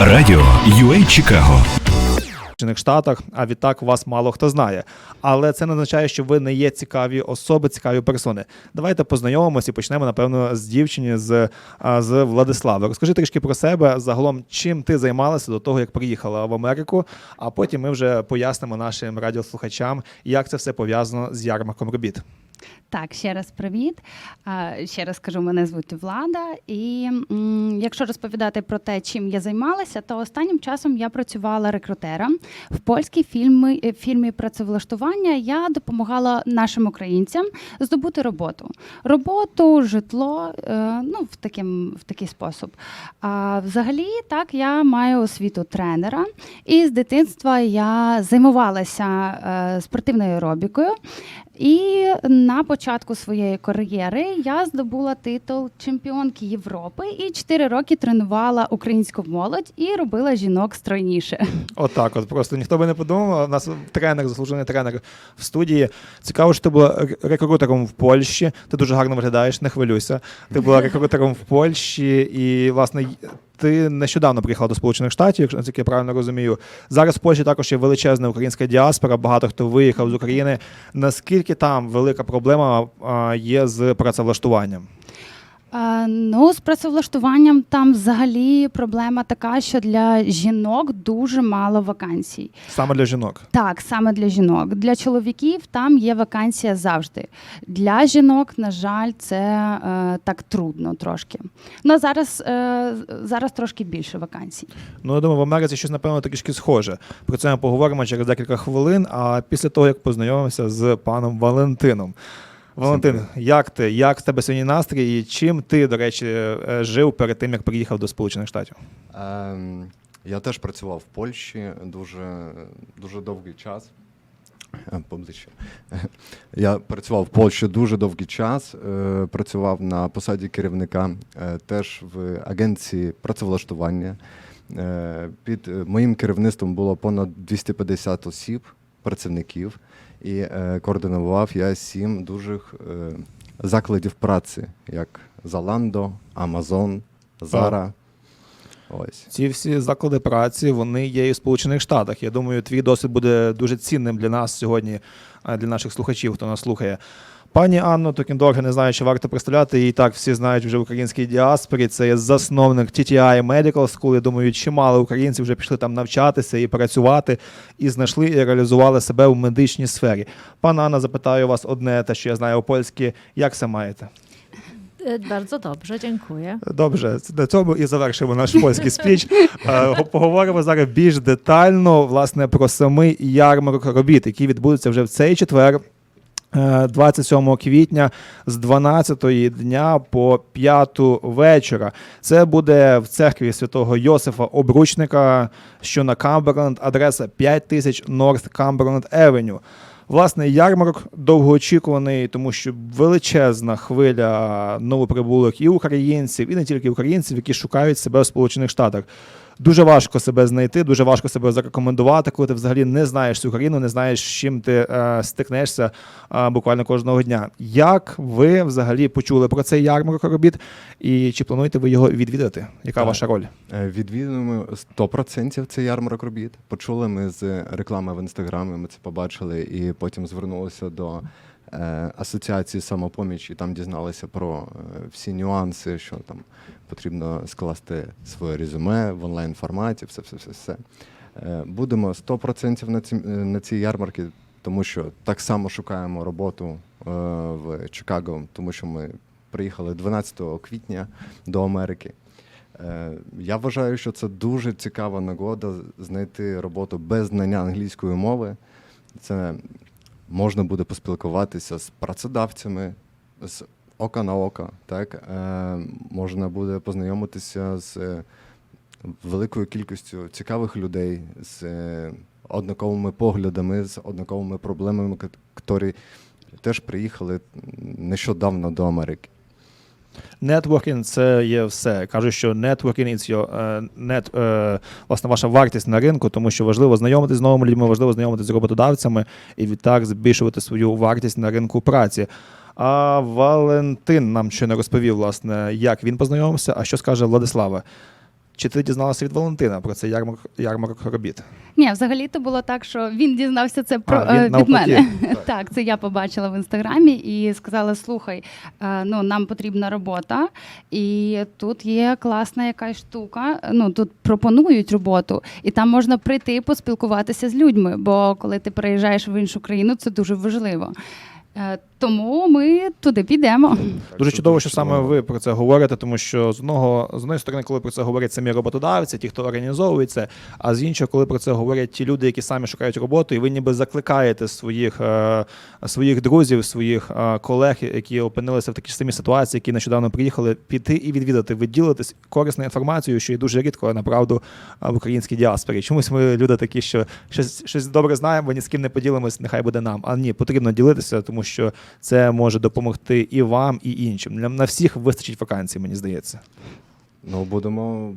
Радіо UA Чикаго. Штатах, а відтак вас мало хто знає. Але це не означає, що ви не є цікаві особи, цікаві персони. Давайте познайомимося і почнемо, напевно, з дівчини з, з Владислави. Розкажи трішки про себе загалом, чим ти займалася до того, як приїхала в Америку, а потім ми вже пояснимо нашим радіослухачам, як це все пов'язано з ярмарком робіт. Так, ще раз привіт. Ще раз кажу, мене звуть Влада. І якщо розповідати про те, чим я займалася, то останнім часом я працювала рекрутером в польській фільмі, е, фірмі працевлаштування. Я допомагала нашим українцям здобути роботу. Роботу, житло, е, ну в таким в такий спосіб. А взагалі, так, я маю освіту тренера, і з дитинства я займалася е, спортивною аеробікою. І на початку своєї кар'єри я здобула титул чемпіонки Європи і 4 роки тренувала українську молодь і робила жінок стройніше. Отак, от просто ніхто би не подумав. У нас тренер, заслужений тренер в студії. Цікаво, що ти була рекрутером в Польщі. Ти дуже гарно виглядаєш, не хвилюйся. Ти була рекрутером в Польщі, і власне ти нещодавно приїхала до Сполучених Штатів, якщо наскільки я правильно розумію. Зараз в Польщі також є величезна українська діаспора. Багато хто виїхав з України. Наскільки там велика проблема є з працевлаштуванням? Ну, з працевлаштуванням там взагалі проблема така, що для жінок дуже мало вакансій. Саме для жінок. Так, саме для жінок. Для чоловіків там є вакансія завжди. Для жінок, на жаль, це е, так трудно трошки. Ну зараз, е, зараз трошки більше вакансій. Ну, я думаю, в Америці щось, напевно, трішки схоже. Про це ми поговоримо через декілька хвилин. А після того, як познайомимося з паном Валентином. Валентин, як ти? Як в тебе сьогодні настрій? І чим ти, до речі, е, жив перед тим, як приїхав до Сполучених Штатів? Ем, я теж працював в Польщі дуже, дуже довгий час. Е, Поближче. Я працював в Польщі дуже довгий час. е, Працював на посаді керівника теж в агенції працевлаштування. Під моїм керівництвом було понад 250 осіб, працівників, і е, координував я сім дуже е, закладів праці, як Zalando, Amazon, Zara. Ось. Ці всі заклади праці вони є і в Сполучених Штатах. Я думаю, твій досвід буде дуже цінним для нас сьогодні, для наших слухачів, хто нас слухає. Пані Анну Токіндорг, не знаю, чи варто представляти, її так всі знають вже в українській діаспорі. Це є засновник TTI Medical School. Я думаю, чимало українців вже пішли там навчатися і працювати, і знайшли і реалізували себе в медичній сфері. Пана Анна, запитаю вас одне, те, що я знаю у польськи, як це маєте? E, Bardzo dobrze, dziękuję. Добре, на цьому і завершимо наш польський спіч. Е, Поговоримо зараз більш детально власне про самий ярмарок робіт, який відбудеться вже в цей четвер. Е, 27 квітня з 12 дня по 5 вечора. Це буде в церкві святого Йосифа Обручника, що на Камберленд, адреса 5000 North Cumberland Avenue. Власне, ярмарок довгоочікуваний, тому що величезна хвиля новоприбулих і українців, і не тільки українців, які шукають себе в Сполучених Штатах. Дуже важко себе знайти, дуже важко себе зарекомендувати, коли ти взагалі не знаєш цю країну, не знаєш, з чим ти е, стикнешся е, буквально кожного дня. Як ви взагалі почули про цей ярмарок робіт, і чи плануєте ви його відвідати? Яка Так. ваша роль? Е, Відвідуємо 100% цей ярмарок робіт. Почули ми з реклами в інстаграмі, ми це побачили, і потім звернулися до асоціації самопоміч, і там дізналися про е, всі нюанси, що там потрібно скласти своє резюме в онлайн форматі, все, все, все, все. Е, Будемо 100% на ці, е, на цій ярмарці, тому що так само шукаємо роботу е, в Чикаго, тому що ми приїхали 12 квітня до Америки. Е, Я вважаю, що це дуже цікава нагода знайти роботу без знання англійської мови. Це можна буде поспілкуватися з працедавцями, з ока на ока. Так? Е, Можна буде познайомитися з е, великою кількістю цікавих людей, з е, однаковими поглядами, з однаковими проблемами, які теж приїхали нещодавно до Америки. Нетворкінг це є все. Кажуть, що networking is е, net, uh, власне, ваша вартість на ринку, тому що важливо знайомитися з новими людьми, важливо знайомитися з роботодавцями і відтак збільшувати свою вартість на ринку праці. А Валентин нам ще не розповів, власне, як він познайомився, а що скаже Владислава. Чи ти дізналася від Валентина про цей ярмарок, ярмарок робіт? Ні, взагалі то було так, що він дізнався це про А, він е, від навпаки. мене. Так, це я побачила в інстаграмі і сказала: слухай, е, ну нам потрібна робота, і тут є класна якась штука. Ну тут пропонують роботу, і там можна прийти поспілкуватися з людьми. Бо коли ти переїжджаєш в іншу країну, це дуже важливо. Е, Тому ми туди підемо. Дуже чудово, що саме ви про це говорите, тому що з одного з одної сторони, коли про це говорять самі роботодавці, ті, хто організовує це, а з іншого, коли про це говорять ті люди, які самі шукають роботу, і ви ніби закликаєте своїх, е, своїх друзів, своїх е, колег, які опинилися в такій ж самій ситуації, які нещодавно приїхали, піти і відвідати, ви ділитесь корисною інформацією, що є дуже рідко направду в українській діаспорі. Чомусь ми люди такі, що щось, щось добре знаємо, ні з ким не поділимось, нехай буде нам. А ні, потрібно ділитися, тому що це може допомогти і вам, і іншим. На- всіх вистачить вакансій, мені здається. Ну, будемо,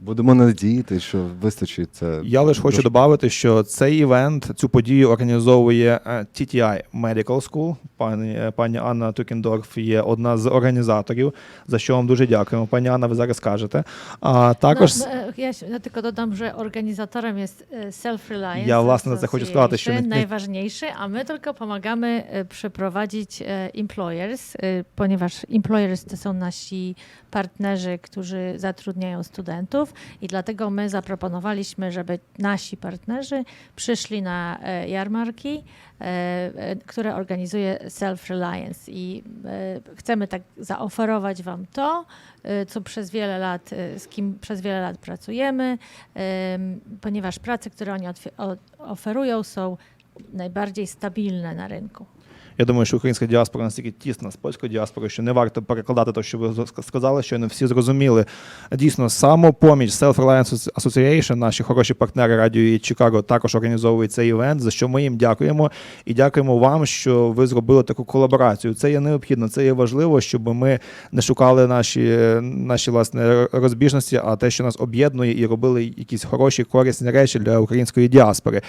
будемо надіяти, що вистачить це. Я лише хочу дуже- додати, що цей івент, цю подію організовує е, TTI Medical School. Пані, е, пані Анна Тукендорф є одна з організаторів, за що вам дуже дякуємо. Пані Анна, ви зараз кажете. А також No, e, ja, się- ja tylko dodam, że organizatorem jest e, Self-Reliance. Ja własne za- хочу сказати, що Association, не- najważniejszy, a my tylko pomagamy e, przeprowadzić e, employers, e, ponieważ employers to są nasi partnerzy, którzy zatrudniają studentów i dlatego my zaproponowaliśmy, żeby nasi partnerzy przyszli na e, jarmarki, e, e, które organizuje Self-Reliance i chcemy tak zaoferować Wam to, co przez wiele lat, z kim przez wiele lat pracujemy, em, ponieważ prace, które oni oferują, są najbardziej stabilne na rynku. Я думаю, що українська діаспора настільки тісна з польською діаспорою, що не варто перекладати те, що ви сказали, що не всі зрозуміли. Дійсно, самопоміч Self-Reliance Association, наші хороші партнери Радіо і Чикаго, також організовують цей івент, за що ми їм дякуємо. І дякуємо вам, що ви зробили таку колаборацію. Це є необхідно, це є важливо, щоб ми не шукали наші, наші власне розбіжності, а те, що нас об'єднує, і робили якісь хороші, корисні речі для української діаспори.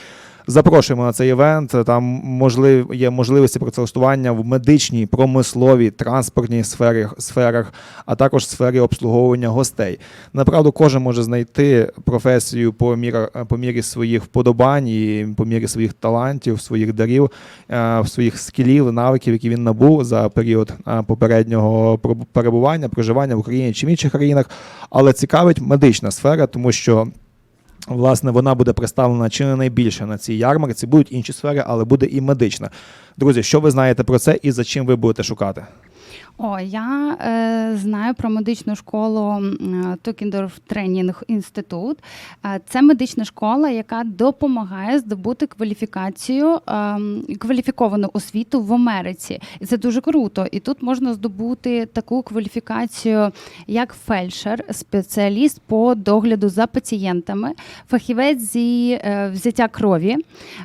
Запрошуємо на цей івент. Там можлив, є можливості працевлаштування в медичній, промисловій, транспортній сфері, сферах, а також сфері обслуговування гостей. Направду, кожен може знайти професію по, міра, по мірі своїх вподобань, і по мірі своїх талантів, своїх дарів, е, своїх скілів, навиків, які він набув за період е, попереднього перебування, проживання в Україні чи в інших країнах. Але цікавить медична сфера, тому що. Власне, вона буде представлена чи не найбільше на цій ярмарці. Будуть інші сфери, але буде і медична. Друзі, що ви знаєте про це і за чим ви будете шукати? О, я е, знаю про медичну школу Токіндорф Тренінг Інститут. Е, це медична школа, яка допомагає здобути кваліфікацію, е, кваліфіковану освіту в Америці. І це дуже круто. І тут можна здобути таку кваліфікацію, як фельдшер, спеціаліст по догляду за пацієнтами, фахівець зі е, взяття крові,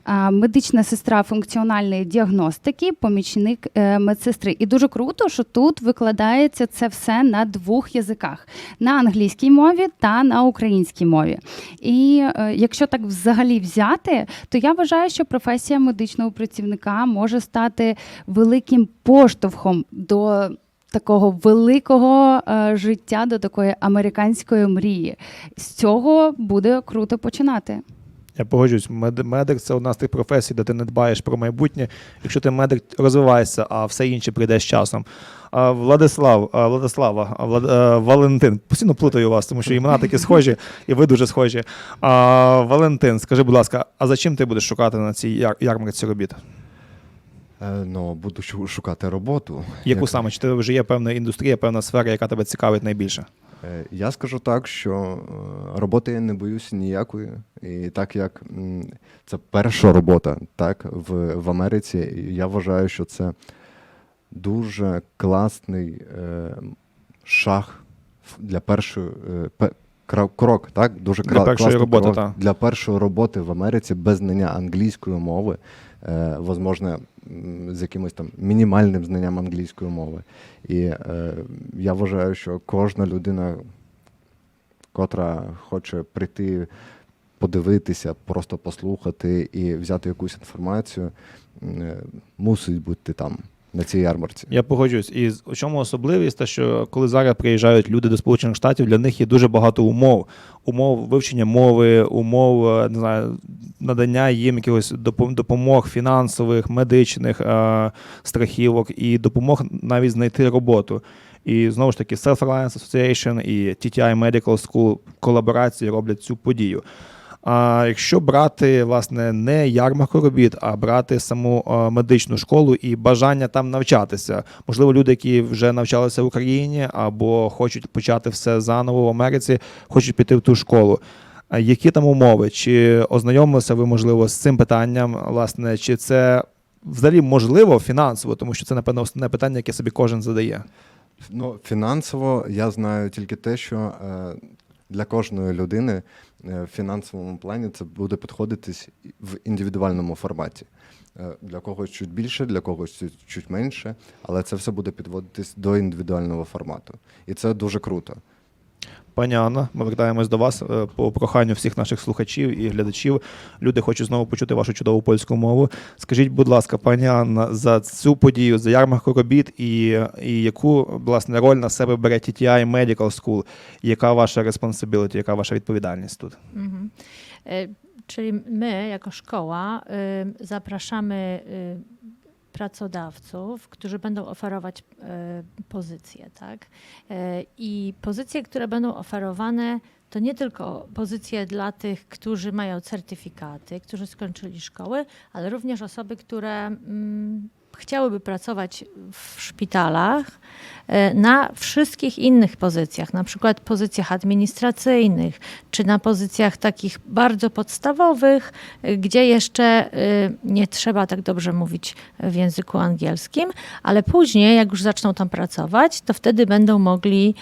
е, медична сестра функціональної діагностики, помічник е, медсестри. І дуже круто, що тут викладається це все на двох язиках: на англійській мові та на українській мові. І е, якщо так взагалі взяти, то я вважаю, що професія медичного працівника може стати великим поштовхом до. Такого великого е, життя до такої американської мрії. З цього буде круто починати. Я погоджуюсь, мед- медик це одна з тих професій, де ти не дбаєш про майбутнє. Якщо ти медик розвиваєшся, а все інше прийде з часом. А, Владислав, а, Владислава, а, Влад, е, Валентин. Постійно плутаю вас, тому що імена такі схожі, і ви дуже схожі. А, Валентин, скажи, будь ласка, а за чим ти будеш шукати на цій яр- ярмарці робіт? Е, Ну, буду шукати роботу. Яку Як- саме? Чи ти вже є певна індустрія, певна сфера, яка тебе цікавить найбільше? Е, Я скажу так, що е, роботи я не боюся ніякої. І так як це перша робота так, в, в Америці, я вважаю, що це дуже класний е, шаг в- для першої е, крок, так? Дуже Для першої роботи, крок так. для першої роботи в Америці без знання англійської мови, возможно, з якимось там мінімальним знанням англійської мови. І е, я вважаю, що кожна людина, котра хоче прийти, подивитися, просто послухати і взяти якусь інформацію, е, мусить бути там на цій ярмарці. Я погоджуюсь. І у чому особливість, те, що коли зараз приїжджають люди до Сполучених Штатів, для них є дуже багато умов. Умов вивчення мови, умов е, не знаю, надання їм якихось допомог фінансових, медичних е, страхівок і допомог навіть знайти роботу. І знову ж таки, Self-Reliance Association і TTI Medical School колаборації роблять цю подію. А якщо брати власне не ярмарку робіт, а брати саму медичну школу і бажання там навчатися, можливо, люди, які вже навчалися в Україні або хочуть почати все заново в Америці, хочуть піти в ту школу. Які там умови? Чи ознайомилися ви, можливо, з цим питанням? Власне, чи це взагалі можливо фінансово, тому що це, напевно, основне питання, яке собі кожен задає. Ну, фінансово я знаю тільки те, що е, для кожної людини е, в фінансовому плані це буде підходитись в індивідуальному форматі. Е, Для когось чуть більше, для когось чуть, чуть менше, але це все буде підводитись до індивідуального формату. І це дуже круто. Пані Анна, ми вертаємось до вас е, по проханню всіх наших слухачів і глядачів. Люди хочуть знову почути вашу чудову польську мову. Скажіть, будь ласка, пані Анна, за цю подію, за ярмарку робіт і, і яку власне роль на себе бере TTI Medical School? Яка ваша responsibility, яка ваша відповідальність тут? E, Czyli my, jako szkoła, zapraszamy pracodawców, którzy będą oferować y, pozycje, tak? Y, I pozycje, które będą oferowane, to nie tylko pozycje dla tych, którzy mają certyfikaty, którzy skończyli szkoły, ale również osoby, które mm, chciałyby pracować w szpitalach e, na wszystkich innych pozycjach, na przykład pozycjach administracyjnych, czy na pozycjach takich bardzo podstawowych, e, gdzie jeszcze e, nie trzeba tak dobrze mówić w języku angielskim, ale później, jak już zaczną tam pracować, to wtedy będą mogli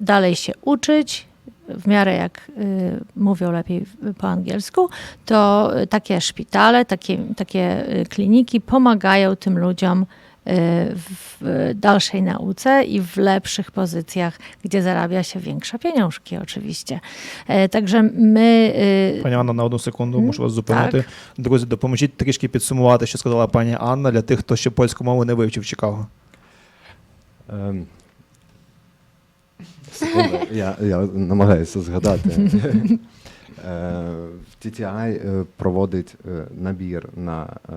dalej się uczyć, w miarę jak y, mówią lepiej w- po angielsku, to y, takie szpitale, takie, takie y, kliniki pomagają tym ludziom y, w w dalszej nauce i w lepszych pozycjach, gdzie zarabia się większe pieniążki oczywiście. E, Także my... y, Пані Анна, на одну секунду Мгм, мушу вас зупинити. так. Друзі, допоможіть трішки підсумувати, що сказала пані Анна для тих, хто ще польську мову не вивчив в Чикаго. Ем, Секунду, я, я намагаюся згадати. Е, TTI е, проводить е, набір на, е,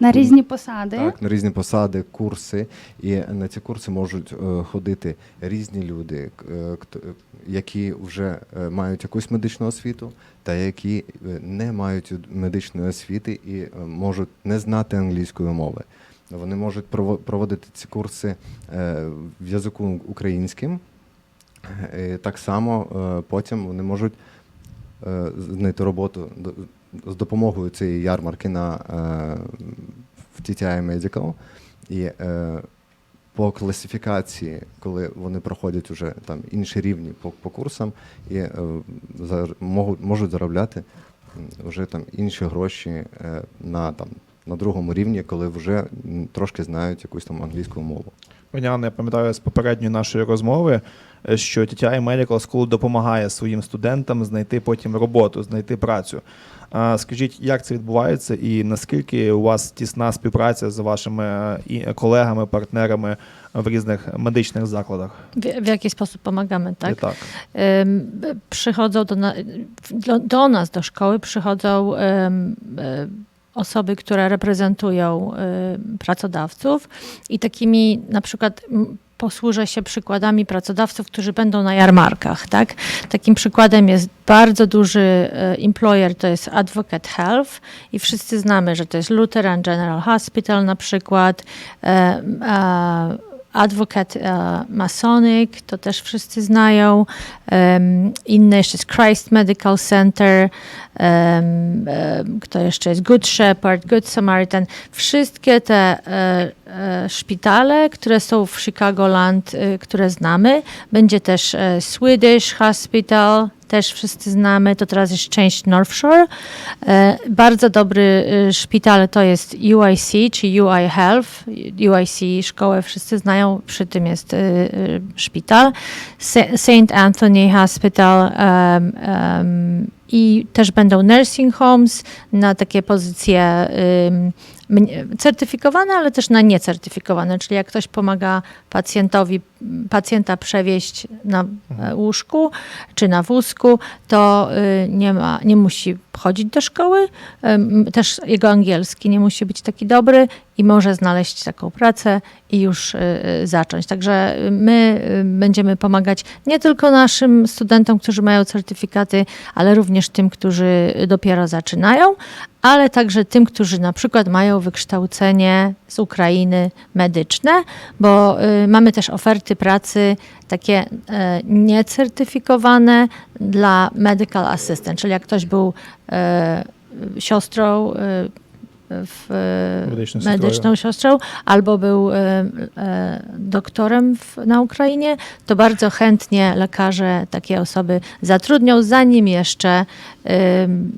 На різні посади. Так, на різні посади, курси. І на ці курси можуть е, ходити різні люди, е, які вже е, мають якусь медичну освіту, та які е, не мають медичної освіти і е, можуть не знати англійської мови. Вони можуть проводити ці курси е, в язику українським. Е, Так само е, потім вони можуть знайти роботу з допомогою цієї ярмарки на, в TTI Medical. І по класифікації, коли вони проходять вже там інші рівні по, по курсам, і е, зар- можуть, можуть заробляти вже там інші гроші е, на, там, на другому рівні, коли вже трошки знають якусь там англійську мову. Пані Анна, я пам'ятаю з попередньої нашої розмови, е, що TTI Medical School допомагає своїм студентам знайти потім роботу, знайти працю. А Скажіть, як це відбувається, і наскільки у вас тісна співпраця з вашими е, колегами, партнерами в різних медичних закладах? w, w jaki sposób pomagamy, tak? так. Em, b- przychodzą do, na, do, do nas, do szkoły, przychodzą osoby, które reprezentują em, pracodawców i takimi na przykład posłużę się przykładami pracodawców, którzy będą na jarmarkach. Tak? Takim przykładem jest bardzo duży e, employer, to jest Advocate Health i wszyscy znamy, że to jest Lutheran General Hospital na przykład, e, e, Masonic, to też wszyscy znają. Em, inne jeszcze jest Christ Medical Center, em, kto jeszcze jest Good Shepherd, Good Samaritan. Wszystkie te e, e, szpitale, które są w Chicagoland, e, które znamy. Będzie też Swedish Hospital, też wszyscy znamy, to teraz jest część North Shore. E, Bardzo dobry e, szpital to jest UIC, czy UI Health. UIC szkołę wszyscy znają, przy tym jest e, szpital. St. Anthony Hospital em, em, i też będą nursing homes na takie pozycje mnie- certyfikowane, ale też na niecertyfikowane, czyli jak ktoś pomaga pacjentowi, pacjenta przewieźć na e, łóżku czy na wózku, to y, nie, ma, nie musi chodzić do szkoły, też jego angielski nie musi być taki dobry i może znaleźć taką pracę i już y, y, zacząć. Także my będziemy pomagać nie tylko naszym studentom, którzy mają certyfikaty, ale również tym, którzy dopiero zaczynają, ale także tym, którzy na przykład mają wykształcenie z Ukrainy medyczne, bo mamy też oferty pracy takie e, niecertyfikowane dla medical assistant, czyli jak ktoś był e, siostrą e, w, Medyczną medyczną siostrą albo był doktorem w, na Ukrainie, to bardzo chętnie lekarze takie osoby zatrudnią, zanim jeszcze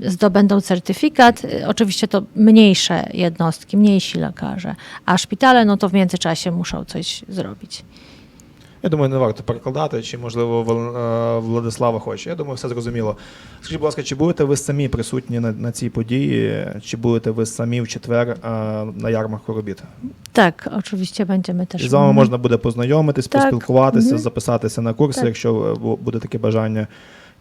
zdobędą certyfikat. Oczywiście to mniejsze jednostki, mniejsi lekarze, a szpitale no to w międzyczasie muszą coś zrobić. Я думаю, не варто перекладати, чи можливо е, Владислава хоче. Я думаю, все зрозуміло. Скажіть, будь ласка, чи будете ви самі присутні на, на цій події, чи будете ви самі в четвер а, на ярмарку робіт? Так, oczywiście będziemy też. І з вами можна буде познайомитись, Так. поспілкуватися, Мгм. записатися на курси, Так. якщо е, буде таке бажання.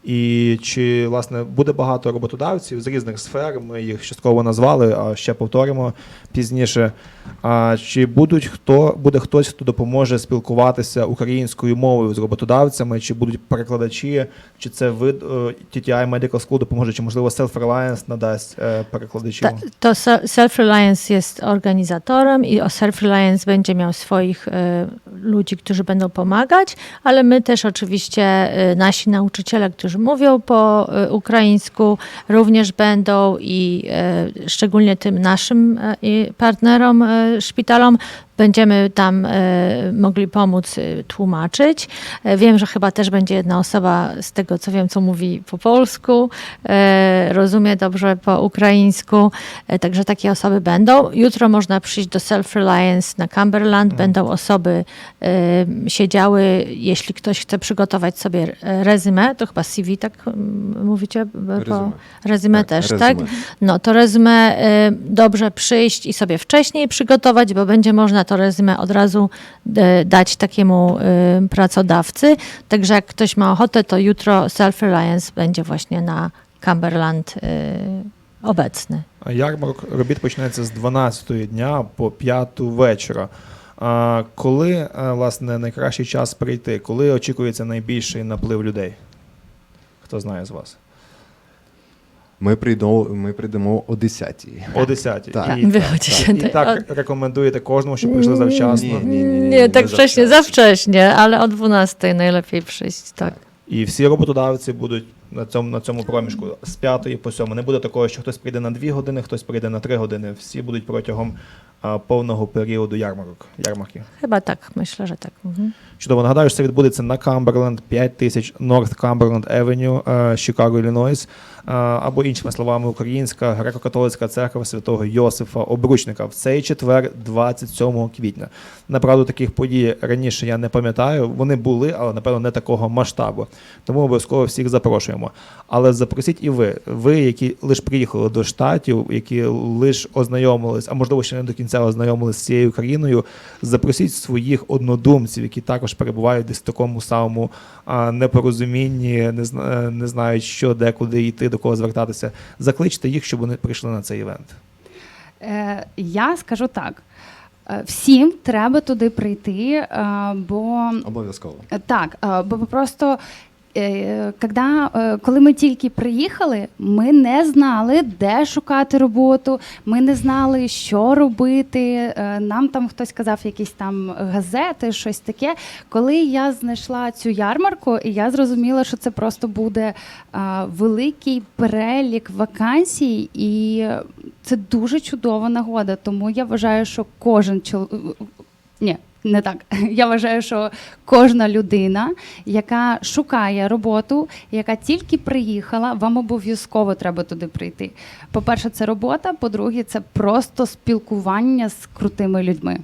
І чи власне буде багато роботодавців з різних сфер? Ми їх частково назвали, а ще повторимо пізніше. А чи будуть хто буде хтось, хто допоможе спілкуватися українською мовою з роботодавцями, чи будуть перекладачі, чи це ви е, TTI Medical School допоможе, чи можливо Self-Reliance надасть е, перекладачів? Ta, to Se- Self-Reliance jest organizatorem i Self-Reliance będzie miał swoich e, ludzi, którzy będą pomagać, ale my też oczywiście, e, nasi nauczyciele, którzy mówią po e, ukraińsku, również będą i e, szczególnie tym naszym i partnerom, szpitalom, Będziemy tam e, mogli pomóc e, tłumaczyć. E, wiem, że chyba też będzie jedna osoba z tego, co wiem, co mówi po polsku, rozumie dobrze po ukraińsku, także takie osoby będą. Jutro można przyjść do Self-Reliance na Cumberland, mhm. będą osoby siedziały, jeśli ktoś chce przygotować sobie rezymę, to chyba CV, tak mówicie? Po, rezymę tak, też, tak? No to rezymę dobrze przyjść i sobie wcześniej przygotować, bo będzie można to rezymę od razu y, dać takiemu y, pracodawcy. Także jak ktoś ma ochotę, to jutro Self-Reliance będzie właśnie na Cumberland obecny. А Ярмарок робіт почнеться з 12 дня по 5 вечора. А коли власне найкращий час прийти? Коли очікується найбільший наплив людей? Хто знає з вас? Ми прийдемо, ми прийдемо о 10 О 10 Так. І, так, так. і te- так rекомендуєте кожному, щоб прийшли завчасно. Ні, ні, ні, ні, Nie, tak nie za wcześnie, za wcześnie. wcześnie, ale o 12 najlepiej przyjść, tak. І всі роботодавці будуть на цьому, на цьому проміжку з 5 по 7. Не буде такого, що хтось прийде на 2 години, хтось прийде на 3 години. Всі будуть протягом а, повного періоду ярмарок. ярмарків. Chyba tak, myślę, że tak. Mhm. Чудово, нагадаю, що це відбудеться на Камберленд 5000 North Cumberland Avenue, Чикаго, Іллінойс, е, або іншими словами, Українська греко-католицька церква святого Йосифа Обручника в цей четвер, 27 квітня. Направду таких подій раніше я не пам'ятаю. Вони були, але напевно не такого масштабу. Тому обов'язково всіх запрошуємо. Але запросіть і ви, ви, які лише приїхали до штатів, які лише ознайомились, а можливо ще не до кінця ознайомились з цією країною. Запросіть своїх однодумців, які також перебувають десь в такому самому а, непорозумінні, не, зна- не знають, що де, куди йти, до кого звертатися. Закличте їх, щоб вони прийшли на цей івент. Е, я скажу так: е, всім треба туди прийти, е, бо Обов'язково. Е, Так, е, бо просто. Е, Когда, е, коли ми тільки приїхали, ми не знали, де шукати роботу, ми не знали, що робити. Е, Нам там хтось казав якісь там газети, щось таке. Коли я знайшла цю ярмарку, і я зрозуміла, що це просто буде великий перелік вакансій, і це дуже чудова нагода. Тому я вважаю, що кожен чоловік. Не так. Я вважаю, що кожна людина, яка шукає роботу, яка тільки приїхала, вам обов'язково треба туди прийти. По-перше, це робота. По-друге, це просто спілкування з крутими людьми.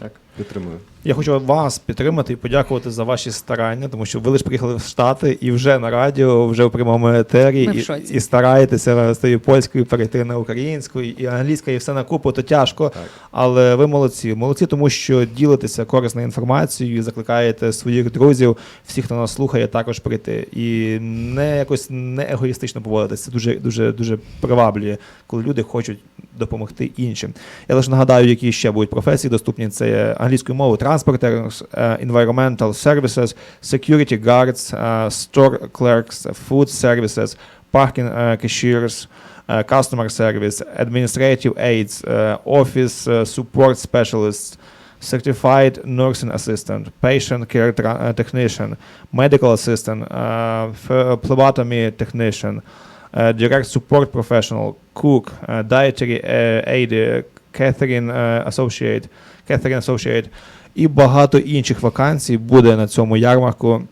Так, підтримую. Я хочу вас підтримати і подякувати за ваші старання, тому що ви лише приїхали в Штати і вже на радіо, вже в прямому етері, Ми в і, шоці. і стараєтеся з тією польською перейти на українську, і англійська, і все на купу, то тяжко. Так. Але ви молодці. Молодці, тому що ділитеся корисною інформацією, і закликаєте своїх друзів, всіх, хто нас слухає, також прийти. І не якось не егоїстично поводитися. Це дуже, дуже, дуже приваблює, коли люди хочуть допомогти іншим. Я лише нагадаю, які ще будуть професії доступні. Це англійською мовою е, environmental services, security guards, е, store clerks, food services, parking е, cashiers, е, customer service, administrative aids, е, office е, support specialists, certified nursing assistant, patient care е, technician, medical assistant, е, phlebotomy technician, е, direct support professional, cook, е, dietary е, aid, catering е, associate, catering associate і багато інших вакансій буде на цьому ярмарку.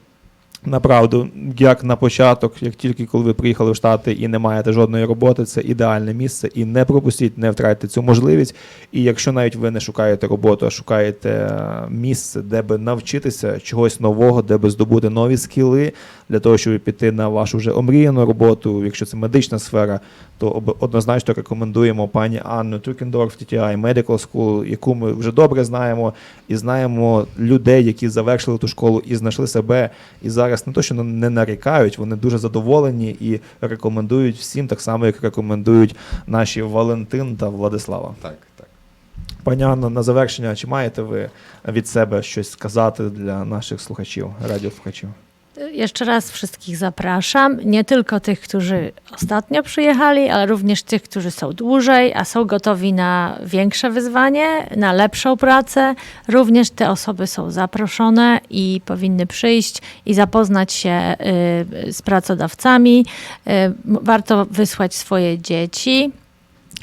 Направду, як на початок, як тільки коли ви приїхали в Штати і не маєте жодної роботи, це ідеальне місце. І не пропустіть, не втратьте цю можливість. І якщо навіть ви не шукаєте роботу, а шукаєте місце, де би навчитися чогось нового, де би здобути нові скіли для того, щоб піти на вашу вже омріяну роботу, якщо це медична сфера, то однозначно рекомендуємо пані Анну Трюкендорф, TTI Medical School, яку ми вже добре знаємо, і знаємо людей, які завершили ту школу і знайшли себе, і зараз не то, що не нарікають, вони дуже задоволені і рекомендують всім, так само, як рекомендують наші Валентин та Владислава. Так. Пані Анно, на завершення, чи маєте ви від себе щось сказати dla naszych słuchaczy, radiosłuchaczy? Jeszcze raz wszystkich zapraszam, nie tylko tych, którzy ostatnio przyjechali, ale również tych, którzy są dłużej, a są gotowi na większe wyzwanie, na lepszą pracę. Również te osoby są zaproszone i powinny przyjść i zapoznać się y, z pracodawcami. Y, Warto wysłać swoje dzieci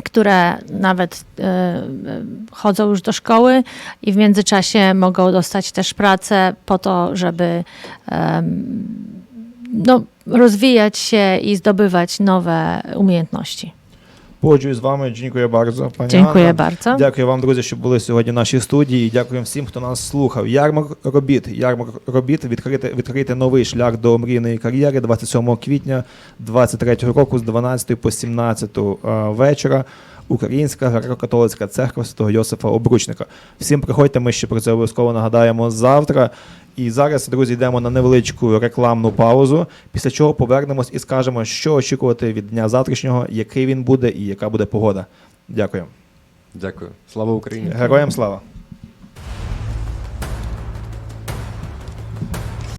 które nawet y, y, chodzą już do szkoły i w międzyczasie mogą dostać też pracę po to, żeby em, no, rozwijać się i zdobywać nowe umiejętności. Погоджуюсь з вами, дякую bardzo. Пані Dziękuję Анна. bardzo. Дякую вам, друзі, що були сьогодні в нашій студії. Дякую всім, хто нас слухав. Ярмарк робіт. Ярмарк робіт відкрити, відкрити новий шлях до мрійної кар'єри 27 квітня 23 року з 12 по 17 е, вечора. Українська греко-католицька церква Святого Йосифа Обручника. Всім приходьте, ми ще про це обов'язково нагадаємо завтра. І зараз, друзі, йдемо на невеличку рекламну паузу, після чого повернемось і скажемо, що очікувати від дня завтрашнього, який він буде і яка буде погода. Дякую. Дякую. Слава Україні! Героям слава!